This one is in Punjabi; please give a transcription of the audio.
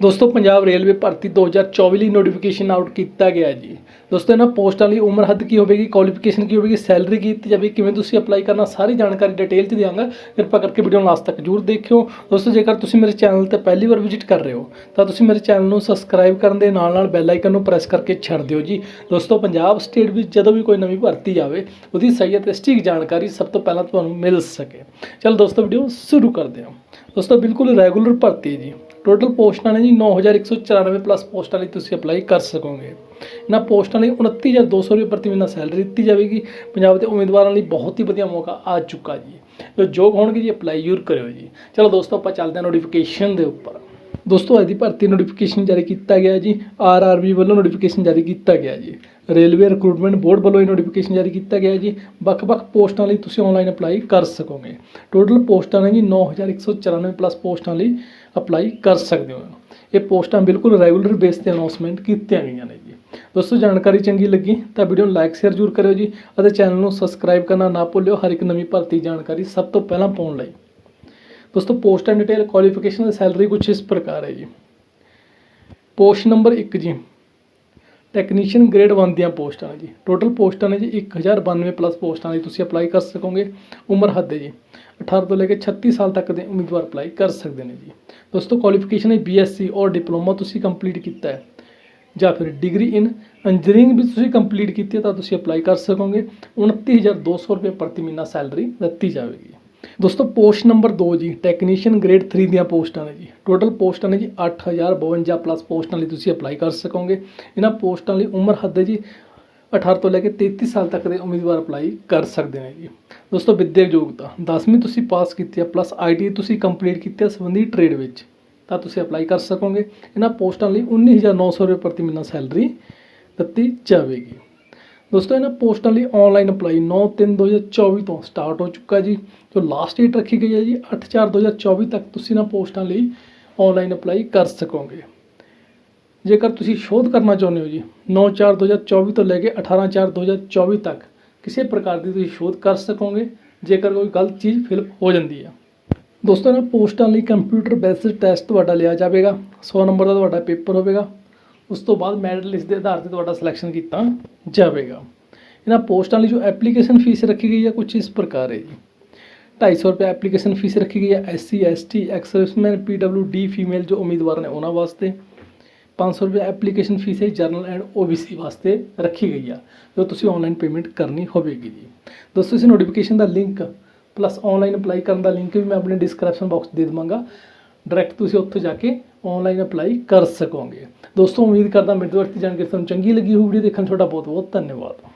ਦੋਸਤੋ, ਪੰਜਾਬ ਰੇਲਵੇ ਭਰਤੀ 2024 ਲਈ ਨੋਟੀਫਿਕੇਸ਼ਨ ਆਊਟ ਕੀਤਾ ਗਿਆ ਜੀ। ਦੋਸਤੋ, ਇਹਨਾਂ ਪੋਸਟਾਂ ਲਈ ਉਮਰ ਹੱਦ ਕੀ ਹੋਵੇਗੀ ਕੁਆਲੀਫਿਕੇਸ਼ਨ ਕੀ ਹੋਵੇਗੀ ਸੈਲਰੀ ਕੀ ਦਿੱਤੀ ਜਾਵੇਗੀ ਕਿਵੇਂ ਤੁਸੀਂ ਅਪਲਾਈ ਕਰਨਾ, ਸਾਰੀ ਜਾਣਕਾਰੀ ਡਿਟੇਲ 'ਚ ਦਿਆਂਗਾ। ਕਿਰਪਾ ਕਰਕੇ ਵੀਡੀਓ ਨੂੰ ਲਾਸਟ ਤੱਕ ਜਰੂਰ ਦੇਖਿਓ। ਦੋਸਤੋ, ਜੇਕਰ ਤੁਸੀਂ ਮੇਰੇ ਚੈਨਲ ਤੇ ਪਹਿਲੀ ਵਾਰ ਵਿਜ਼ਿਟ ਕਰ ਰਹੇ ਹੋ, ਤਾਂ ਤੁਸੀਂ ਮੇਰੇ ਚੈਨਲ ਨੂੰ ਸਬਸਕ੍ਰਾਈਬ ਕਰਨ ਦੇ ਨਾਲ ਨਾਲ ਬੈਲ ਆਈਕਨ ਨੂੰ ਪ੍ਰੈਸ ਕਰਕੇ ਛੱਡ ਦਿਓ ਜੀ। ਦੋਸਤੋ, ਪੰਜਾਬ ਸਟੇਟ ਵਿੱਚ ਜਦੋਂ ਵੀ ਕੋਈ ਨਵੀਂ ਭਰਤੀ ਆਵੇ, ਉਹਦੀ ਸਹੀ ਅਤੇ ਸਟੀਕ ਜਾਣਕਾਰੀ ਸਭ ਤੋਂ ਪਹਿਲਾਂ ਤੁਹਾਨੂੰ ਮਿਲ ਸਕੇ। ਚਲੋ ਦੋਸਤੋ ਵੀਡੀਓ ਸ਼ੁਰੂ ਕਰਦੇ ਹਾਂ। ਦੋਸਤੋ, ਬਿਲਕੁਲ ਰੈਗੂਲਰ ਭਰਤੀ ਹੈ ਜੀ। ਟੋਟਲ ਪੋਸਟਾਂ ਨੇ ਜੀ 9194 ਪਲੱਸ ਪੋਸਟਾਂ ਲਈ ਤੁਸੀਂ ਅਪਲਾਈ ਕਰ ਸਕੋਗੇ। ਇਹਨਾਂ ਪੋਸਟਾਂ ਲਈ 29200 ਰੁਪਏ ਪ੍ਰਤੀ ਮਹੀਨਾ ਸੈਲਰੀ ਦਿੱਤੀ ਜਾਵੇਗੀ। ਪੰਜਾਬ ਦੇ ਉਮੀਦਵਾਰਾਂ ਲਈ ਬਹੁਤ ਹੀ ਵਧੀਆ ਮੌਕਾ ਆ ਚੁੱਕਾ ਜੀ। ਜੋ ਯੋਗ ਹੋਣਗੇ ਜੀ ਅਪਲਾਈ ਜ਼ਰੂਰ ਕਰਿਓ ਜੀ। ਚਲੋ ਦੋਸਤੋ, ਆਪਾਂ ਚੱਲਦੇ ਹਾਂ ਨੋਟੀਫਿਕੇਸ਼ਨ ਦੇ ਉੱਪਰ। ਦੋਸਤੋ, ਅੱਜ ਦੀ ਭਰਤੀ ਨੋਟੀਫਿਕੇਸ਼ਨ ਜਾਰੀ ਕੀਤਾ ਗਿਆ ਜੀ। ਆਰਆਰਬੀ ਵੱਲੋਂ ਨੋਟੀਫਿਕੇਸ਼ਨ ਜਾਰੀ ਕੀਤਾ ਗਿਆ ਜੀ। ਰੇਲਵੇ ਰਿਕਰੂਟਮੈਂਟ ਬੋਰਡ ਵੱਲੋਂ ਇਹ ਨੋਟੀਫਿਕੇਸ਼ਨ ਜਾਰੀ ਕੀਤਾ ਗਿਆ ਜੀ। ਵੱਖ-ਵੱਖ ਪੋਸਟਾਂ ਲਈ ਤੁਸੀਂ ਆਨਲਾਈਨ ਅਪਲਾਈ ਕਰ ਸਕੋਗੇ। ਟੋਟਲ ਪੋਸਟਾਂ ਨੇ ਜੀ 9194 ਪਲੱਸ ਪੋਸਟਾਂ ਲਈ ਅਪਲਾਈ ਕਰ ਸਕਦੇ ਹੋ। ਇਹ ਪੋਸਟਾਂ ਬਿਲਕੁਲ ਰੈਗੂਲਰ ਬੇਸ ਤੇ ਅਨਾਉਂਸਮੈਂਟ ਕੀਤੀਆਂ ਗਈਆਂ ਨੇ ਜੀ। ਦੋਸਤੋ, ਜਾਣਕਾਰੀ ਚੰਗੀ ਲੱਗੀ ਤਾਂ ਵੀਡੀਓ ਨੂੰ ਲਾਈਕ ਸ਼ੇਅਰ ਜ਼ਰੂਰ ਕਰਿਓ ਜੀ ਅਤੇ ਚੈਨਲ ਨੂੰ ਸਬਸਕ੍ਰਾਈਬ ਕਰਨਾ ਨਾ ਭੁੱਲਿਓ। ਹਰ ਇੱਕ ਨਵੀਂ ਭਰਤੀ ਜਾਣਕਾਰੀ ਸਭ ਤੋਂ ਪਹਿਲਾਂ ਪਾਉਣ ਲਈ। ਦੋਸਤੋ post and detail qualification salary ਕੁਝ ਇਸ ਪ੍ਰਕਾਰ ਹੈ ਜੀ। ਪੋਸਟ ਨੰਬਰ 1 ਜੀ। ਟੈਕਨੀਸ਼ੀਅਨ ਗ੍ਰੇਡ 1 ਦੀਆਂ ਪੋਸਟਾਂ ਨੇ ਜੀ। ਟੋਟਲ ਪੋਸਟਾਂ ਨੇ ਜੀ 1092 ਪਲੱਸ ਪੋਸਟਾਂ ਲਈ ਤੁਸੀਂ ਅਪਲਾਈ ਕਰ ਸਕੋਗੇ। ਉਮਰ ਹੱਦ ਹੈ ਜੀ। 18 ਤੋਂ ਲੈ ਕੇ 36 ਸਾਲ ਤੱਕ ਦੇ ਉਮੀਦਵਾਰ ਅਪਲਾਈ ਕਰ ਸਕਦੇ ਨੇ ਜੀ। ਦੋਸਤੋ ਕੁਆਲੀਫਿਕੇਸ਼ਨ ਹੈ ਬੀਐਸਸੀ ਔਰ ਡਿਪਲੋਮਾ ਤੁਸੀਂ ਕੰਪਲੀਟ ਕੀਤਾ ਹੈ। ਜਾਂ ਫਿਰ ਡਿਗਰੀ ਇਨ ਇੰਜੀਨੀਅਰਿੰਗ ਵੀ ਤੁਸੀਂ ਕੰਪਲੀਟ ਕੀਤੀ ਹੈ ਤਾਂ ਤੁਸੀਂ ਅਪਲਾਈ ਕਰ ਸਕੋਗੇ। 29200 ਰੁਪਏ ਪ੍ਰਤੀ ਮਹੀਨਾ ਸੈਲਰੀ ਦਿੱਤੀ ਜਾਵੇਗੀ। ਦੋਸਤੋ, ਪੋਸਟ ਨੰਬਰ 2 ਜੀ ਟੈਕਨੀਸ਼ੀਅਨ ਗ੍ਰੇਡ 3 ਦੀਆਂ ਪੋਸਟਾਂ ਨੇ ਜੀ। ਟੋਟਲ ਪੋਸਟਾਂ ਨੇ ਜੀ 8052 ਪਲੱਸ ਪੋਸਟਾਂ ਲਈ ਤੁਸੀਂ ਅਪਲਾਈ ਕਰ ਸਕੋਗੇ। ਇਹਨਾਂ ਪੋਸਟਾਂ ਲਈ ਉਮਰ ਹੱਦ ਹੈ ਜੀ 18 ਤੋਂ ਲੈ ਕੇ 33 ਸਾਲ ਤੱਕ ਦੇ ਉਮੀਦਵਾਰ ਅਪਲਾਈ ਕਰ ਸਕਦੇ ਨੇ ਜੀ। ਦੋਸਤੋ ਵਿਦਿਅਕ ਯੋਗਤਾ 10ਵੀਂ ਤੁਸੀਂ ਪਾਸ ਕੀਤੀ ਹੈ ਪਲੱਸ ਆਈਟੀ ਤੁਸੀਂ ਕੰਪਲੀਟ ਕੀਤੀ ਹੈ ਸੰਬੰਧੀ ਟ੍ਰੇਡ ਵਿੱਚ, ਤਾਂ ਤੁਸੀਂ ਅਪਲਾਈ ਕਰ ਸਕੋਗੇ। ਇਹਨਾਂ ਪੋਸਟਾਂ ਲਈ 19900 ਰੁਪਏ ਪ੍ਰਤੀ ਮਹੀਨਾ ਸੈਲਰੀ ਦਿੱਤੀ ਜਾਵੇਗੀ। ਦੋਸਤੋ, ਇਹਨਾਂ ਪੋਸਟਾਂ ਲਈ ਆਨਲਾਈਨ ਅਪਲਾਈ 9/3/2024 ਤੋਂ ਸਟਾਰਟ ਹੋ ਚੁੱਕਾ ਜੀ। ਜੋ ਲਾਸਟ ਡੇਟ ਰੱਖੀ ਗਈ ਹੈ ਜੀ 8/4/2024 ਤੱਕ ਤੁਸੀਂ ਇਹਨਾਂ ਪੋਸਟਾਂ ਲਈ ਆਨਲਾਈਨ ਅਪਲਾਈ ਕਰ ਸਕੋਗੇ। ਜੇਕਰ ਤੁਸੀਂ ਸ਼ੋਧ ਕਰਨਾ ਚਾਹੁੰਦੇ ਹੋ ਜੀ 9/4/2024 ਤੋਂ ਲੈ ਕੇ 18/4/2024 ਤੱਕ ਕਿਸੇ ਪ੍ਰਕਾਰ ਦੀ ਤੁਸੀਂ ਸ਼ੋਧ ਕਰ ਸਕੋਗੇ, ਜੇਕਰ ਕੋਈ ਗਲਤ ਚੀਜ਼ ਫਿਲ ਹੋ ਜਾਂਦੀ ਹੈ। ਦੋਸਤੋ, ਇਹਨਾਂ ਪੋਸਟਾਂ ਲਈ ਕੰਪਿਊਟਰ ਬੇਸਡ ਟੈਸਟ ਤੁਹਾਡਾ ਲਿਆ ਜਾਵੇਗਾ 100 ਨੰਬਰ ਦਾ ਤੁਹਾਡਾ ਪੇਪਰ ਹੋਵੇਗਾ। ਉਸ ਤੋਂ ਬਾਅਦ ਮੈਰਿਟ ਲਿਸਟ ਦੇ ਆਧਾਰ ਤੇ ਤੁਹਾਡਾ ਸਿਲੈਕਸ਼ਨ ਕੀਤਾ ਜਾਵੇਗਾ। ਇਹਨਾਂ ਪੋਸਟਾਂ ਲਈ ਜੋ ਐਪਲੀਕੇਸ਼ਨ ਫੀਸ ਰੱਖੀ ਗਈ ਹੈ ਕੁਝ ਇਸ ਪ੍ਰਕਾਰ ਹੈ ਜੀ। 250 ਰੁਪਏ ਐਪਲੀਕੇਸ਼ਨ ਫੀਸ ਰੱਖੀ ਗਈ ਹੈ SC ST ex serviceman PWD female ਜੋ ਉਮੀਦਵਾਰ ਨੇ ਉਹਨਾਂ ਵਾਸਤੇ। 500 ਰੁਪਏ ਐਪਲੀਕੇਸ਼ਨ ਫੀਸ ਹੈ ਜਰਨਲ ਐਂਡ ਓਬੀਸੀ ਵਾਸਤੇ ਰੱਖੀ ਗਈ ਆ। ਜੋ ਤੁਸੀਂ ਆਨਲਾਈਨ ਪੇਮੈਂਟ ਕਰਨੀ ਹੋਵੇਗੀ ਜੀ। ਦੋਸਤੋ ਇਸ ਨੋਟੀਫਿਕੇਸ਼ਨ ਦਾ ਲਿੰਕ ਪਲੱਸ ਆਨਲਾਈਨ ਅਪਲਾਈ ਕਰਨ ਦਾ ਲਿੰਕ ਵੀ ਮੈਂ ਆਪਣੇ ਡਿਸਕ੍ਰਿਪਸ਼ਨ ਬਾਕਸ ਦੇ ਦੇਵਾਂਗਾ। ਡਾਇਰੈਕਟ ਤੁਸੀਂ ਉੱਥੇ ਜਾ ਕੇ ਆਨਲਾਈਨ ਅਪਲਾਈ ਕਰ ਸਕੋਗੇ। ਦੋਸਤੋ, ਉਮੀਦ ਕਰਦਾ ਮੇਰੇ ਤੋਂ ਜਾਣਕਾਰੀ ਤੁਹਾਨੂੰ ਚੰਗੀ ਲੱਗੀ ਹੋਊ, ਵੀਡੀਓ ਦੇਖਣ ਤੁਹਾਡਾ ਬਹੁਤ ਬਹੁਤ ਧੰਨਵਾਦ।